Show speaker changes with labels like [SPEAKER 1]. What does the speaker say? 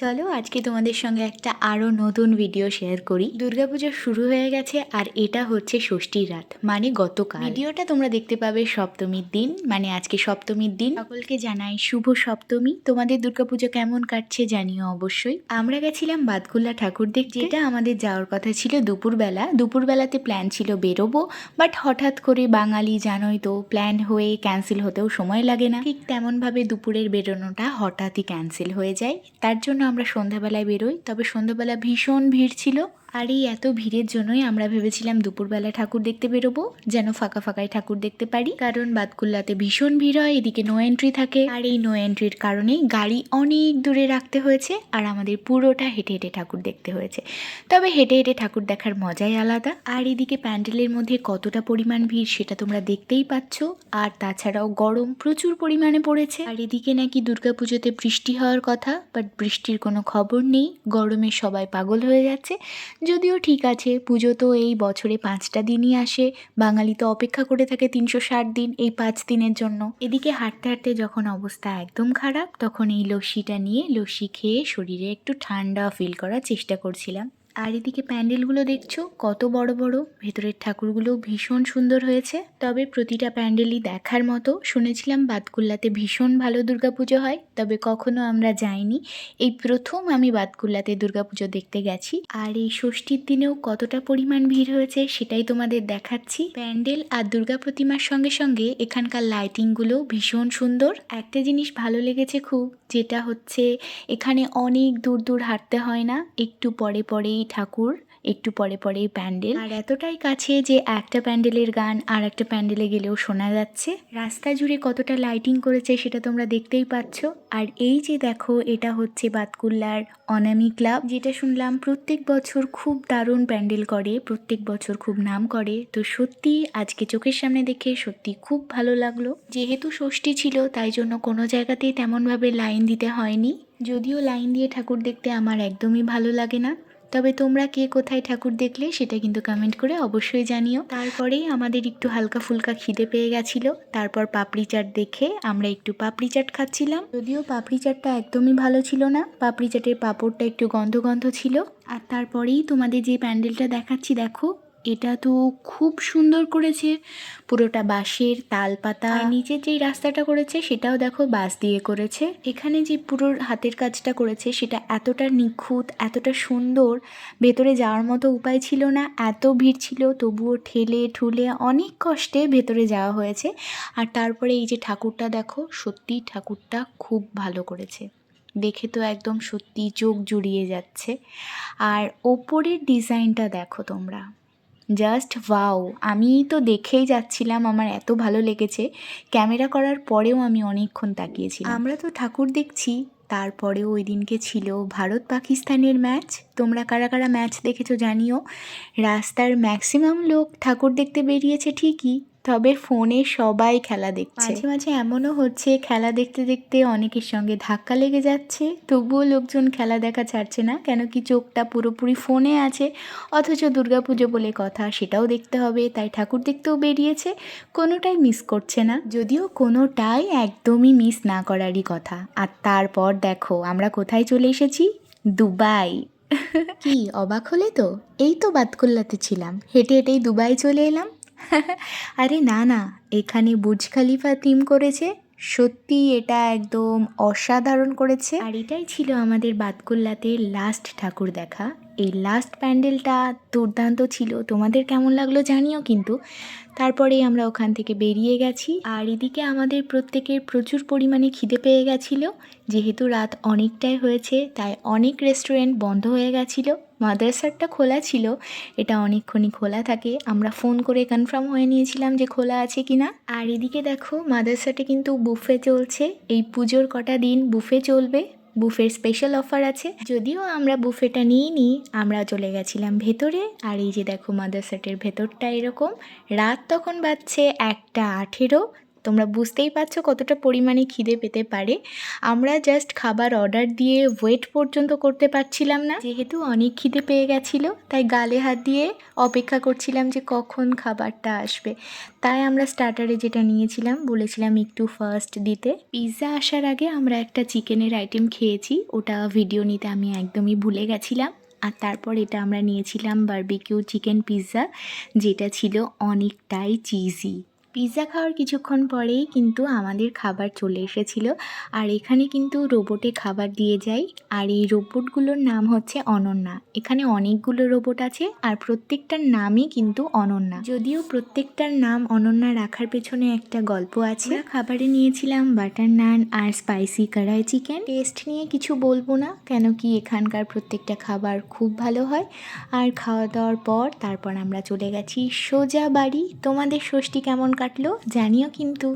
[SPEAKER 1] চলো আজকে তোমাদের সঙ্গে একটা আরও নতুন ভিডিও শেয়ার করি। দুর্গাপুজো শুরু হয়ে গেছে আর এটা হচ্ছে ষষ্ঠীর রাত মানে গতকাল। ভিডিওটা তোমরা দেখতে পাবে সপ্তমীর দিন মানে আজকে সপ্তমীর দিন। সকলকে জানাই শুভ সপ্তমী। তোমাদের দুর্গাপুজো কেমন কাটছে জানিও অবশ্যই। আমরা গেছিলাম বাদকুল্লা ঠাকুর দেখতে। যেটা আমাদের যাওয়ার কথা ছিল দুপুরবেলা। দুপুরবেলাতে প্ল্যান ছিল বেরোবো বাট হঠাৎ করে বাঙালি জানোই তো প্ল্যান হয়ে ক্যান্সেল হতেও সময় লাগে না। ঠিক তেমনভাবে দুপুরের বেরোনোটা হঠাৎই ক্যান্সেল হয়ে যায়। তার জন্য আমরা সন্ধ্যাবেলায় বেরোই, তবে সন্ধ্যাবেলা ভীষণ ভিড় ছিল, আর এই এত ভিড়ের জন্যই আমরা ভেবেছিলাম দুপুরবেলা ঠাকুর দেখতে বেরোবো, যেন ফাঁকা ফাঁকায় ঠাকুর দেখতে পারি। কারণ বাদকুল্লাতে ভীষণ ভিড় হয়, এদিকে নো এন্ট্রি থাকে, আর এই নো এন্ট্রির কারণে গাড়ি অনেক দূরে রাখতে হয়েছে, আর আমাদের পুরোটা হেঁটে হেঁটে ঠাকুর দেখতে হয়েছে। তবে হেঁটে হেঁটে ঠাকুর দেখার মজাই আলাদা, আর এদিকে প্যান্ডেলের মধ্যে কতটা পরিমাণ ভিড় সেটা তোমরা দেখতেই পাচ্ছ, আর তাছাড়াও গরম প্রচুর পরিমাণে পড়েছে, আর এদিকে নাকি দুর্গাপুজোতে বৃষ্টি হওয়ার কথা বাট বৃষ্টির কোনো খবর নেই, গরমে সবাই পাগল হয়ে যাচ্ছে। যদিও ঠিক আছে, পুজো তো এই বছরে পাঁচটা দিনই আসে। বাঙালি তো অপেক্ষা করে থাকে তিনশো ষাট দিন এই পাঁচ দিনের জন্য। এদিকে হাঁটতে হাঁটতে যখন অবস্থা একদম খারাপ, তখন এই লস্যিটা নিয়ে লস্যি খেয়ে শরীরে একটু ঠান্ডা ফিল করার চেষ্টা করছিলাম। আর এদিকে প্যান্ডেলগুলো দেখছ? কত বড় বড়। ভেতরের ঠাকুরগুলো ভীষণ সুন্দর হয়েছে। তবে প্রতিটা প্যান্ডেলই দেখার মতো। শুনেছিলাম বাতকুল্লাতে ভীষণ ভালো দুর্গাপুজো হয়, তবে কখনো আমরা যাইনি। এই প্রথম আমি বাতকুল্লাতে দুর্গাপুজো দেখতে গেছি। আর এই ষষ্ঠীর দিনেও কতটা পরিমাণ ভিড় হয়েছে সেটাই তোমাদের দেখাচ্ছি। প্যান্ডেল আর দুর্গা প্রতিমার সঙ্গে সঙ্গে এখানকার লাইটিংগুলো ভীষণ সুন্দর। একটা জিনিস ভালো লেগেছে খুব, যেটা হচ্ছে এখানে অনেক দূর দূর হাঁটতে হয় না। একটু পরে পরেই ঠাকুর, একটু পরে পরেই প্যান্ডেল। আর এতটাই কাছে যে একটা প্যান্ডেলের গান আর একটা প্যান্ডেলে গেলেও শোনা যাচ্ছে। রাস্তা জুড়ে কতটা লাইটিং করেছে সেটা তোমরা দেখতেই পাচ্ছ। আর এই যে দেখো, এটা হচ্ছে বাতকুল্লার অনামি ক্লাব, যেটা শুনলাম প্রত্যেক বছর খুব দারুণ প্যান্ডেল করে, প্রত্যেক বছর খুব নাম করে। তো সত্যি আজকে চোখের সামনে দেখে সত্যি খুব ভালো লাগল। যেহেতু ষষ্ঠী ছিল, তাই জন্য কোনো জায়গাতেই তেমনভাবে লাইন দিতে হয়নি। যদিও লাইন দিয়ে ঠাকুর দেখতে আমার একদমই ভালো লাগে না। তবে তোমরা কে কোথায় ঠাকুর দেখলে সেটা কিন্তু কমেন্ট করে অবশ্যই জানিও। তারপরেই আমাদের একটু হালকা ফুলকা খিদে পেয়ে গেছিল। তারপর পাপড়ি চাট দেখে আমরা একটু পাপড়ি চাট খাচ্ছিলাম। যদিও পাপড়ি চাটটা একদমই ভালো ছিল না, পাপড়ি চাটের পাপড়টা একটু গন্ধ গন্ধ ছিল। আর তারপরেই তোমাদের যে প্যান্ডেলটা দেখাচ্ছি, দেখো এটা তো খুব সুন্দর করেছে। পুরোটা বাঁশের তাল পাতা নিচের যেই রাস্তাটা করেছে, সেটাও দেখো বাঁশ দিয়ে করেছে। এখানে যে পুরো হাতের কাজটা করেছে, সেটা এতটা নিখুঁত, এতটা সুন্দর। ভেতরে যাওয়ার মতো উপায় ছিল না। এত ভিড় ছিল, তবুও ঠেলে ঠুলে অনেক কষ্টে ভেতরে যাওয়া হয়েছে। আর তারপরে এই যে ঠাকুরটা দেখো, সত্যি ঠাকুরটা খুব ভালো করেছে। দেখে তো একদম সত্যি চোখ জুড়িয়ে যাচ্ছে। আর ওপরের ডিজাইনটা দেখো তোমরা। জাস্ট ওয়াও আমি তো দেখেই যাচ্ছিলাম, আমার এত ভালো লেগেছে। ক্যামেরা করার পরেও আমি অনেকক্ষণ তাকিয়েছিলাম। আমরা তো ঠাকুর দেখছি তারপরে ওই দিনকে ছিল ভারত পাকিস্তানের ম্যাচ। তোমরা কারা কারা ম্যাচ দেখেছ জানিও। রাস্তার ম্যাক্সিমাম লোক ঠাকুর দেখতে বেরিয়েছে ঠিকই তবে ফোনে সবাই খেলা দেখছে। মাঝে মাঝে এমনও হচ্ছে খেলা দেখতে দেখতে অনেকের সঙ্গে ধাক্কা লেগে যাচ্ছে। তবুও লোকজন খেলা দেখা ছাড়ছে না কেন কি চোখটা পুরোপুরি ফোনে আছে। অথচ দুর্গাপুজো বলে কথা সেটাও দেখতে হবে তাই ঠাকুর দেখতেও বেরিয়েছে কোনোটাই মিস করছে না। যদিও কোনোটাই একদমই মিস না করারই কথা। আর তারপর দেখো আমরা কোথায় চলে এসেছি? দুবাই। কি অবাক হলে তো? এই তো বাতকুল্লাতে ছিলাম। হেঁটে হেঁটেই দুবাই চলে এলাম। আরে না না, এখানে বুর্জ খালিফা থিম করেছে। সত্যি এটা একদম অসাধারণ করেছে। আর এটাই ছিল আমাদের বাতকুল্লাতে লাস্ট ঠাকুর দেখা। এই লাস্ট প্যান্ডেলটা দুর্দান্ত ছিল। তোমাদের কেমন লাগল জানিও কিন্তু। তারপরেই আমরা ওখান থেকে বেরিয়ে গেছি। আর এদিকে আমাদের প্রত্যেকের প্রচুর পরিমাণে খিদে পেয়ে গেছিল। যেহেতু রাত অনেকটাই হয়েছে, তাই অনেক রেস্টুরেন্ট বন্ধ হয়ে গেছিল। মাদ্রাসারটা খোলা ছিল, এটা অনেকক্ষণই খোলা থাকে। আমরা ফোন করে কনফার্ম হয়ে নিয়েছিলাম যে খোলা আছে কি না আর এদিকে দেখো মাদ্রাসাটা কিন্তু বুফে চলছে। এই পুজোর কটা দিন বুফে চলবে। বুফের স্পেশাল অফার আছে। যদিও আমরা বুফেটা নিয়ে নিই আমরা চলে গেছিলাম ভেতরে। আর এই যে দেখো মাদার সেটের ভেতরটা এরকম। রাত তখন বাজছে একটা আঠেরো। তোমরা বুঝতেই পারছ কতটা পরিমাণে খিদে পেতে পারে। আমরা জাস্ট খাবার অর্ডার দিয়ে ওয়েট পর্যন্ত করতে পারছিলাম না। যেহেতু অনেক খিদে পেয়ে গেছিল, তাই গালে হাত দিয়ে অপেক্ষা করছিলাম যে কখন খাবারটা আসবে। তাই আমরা স্টার্টারে যেটা নিয়েছিলাম, বলেছিলাম একটু ফার্স্ট দিতে। পিৎজা আসার আগে আমরা একটা চিকেনের আইটেম খেয়েছি, ওটা ভিডিও নিতে আমি একদমই ভুলে গেছিলাম। আর তারপর এটা আমরা নিয়েছিলাম বারবিকিউ চিকেন পিৎজা যেটা ছিল অনেকটাই চিজি পিৎজা খাওয়ার কিছুক্ষণ পরেই কিন্তু আমাদের খাবার চলে এসেছিল। আর এখানে কিন্তু রোবটে খাবার দিয়ে যায়। আর এই রোবটগুলোর নাম হচ্ছে অনন্যা। এখানে অনেকগুলো রোবট আছে আর প্রত্যেকটার নামই কিন্তু অনন্যা। যদিও প্রত্যেকটার নাম অনন্যা রাখার পেছনে একটা গল্প আছে। খাবারে নিয়েছিলাম বাটার নান আর স্পাইসি কড়াই চিকেন। টেস্ট নিয়ে কিছু বলব না, কেন কি এখানকার প্রত্যেকটা খাবার খুব ভালো হয়। আর খাওয়া দাওয়ার পর তারপর আমরা চলে গেছি সোজা বাড়ি। তোমাদের ষষ্ঠী কেমন কাটলো জানিও কিন্তু।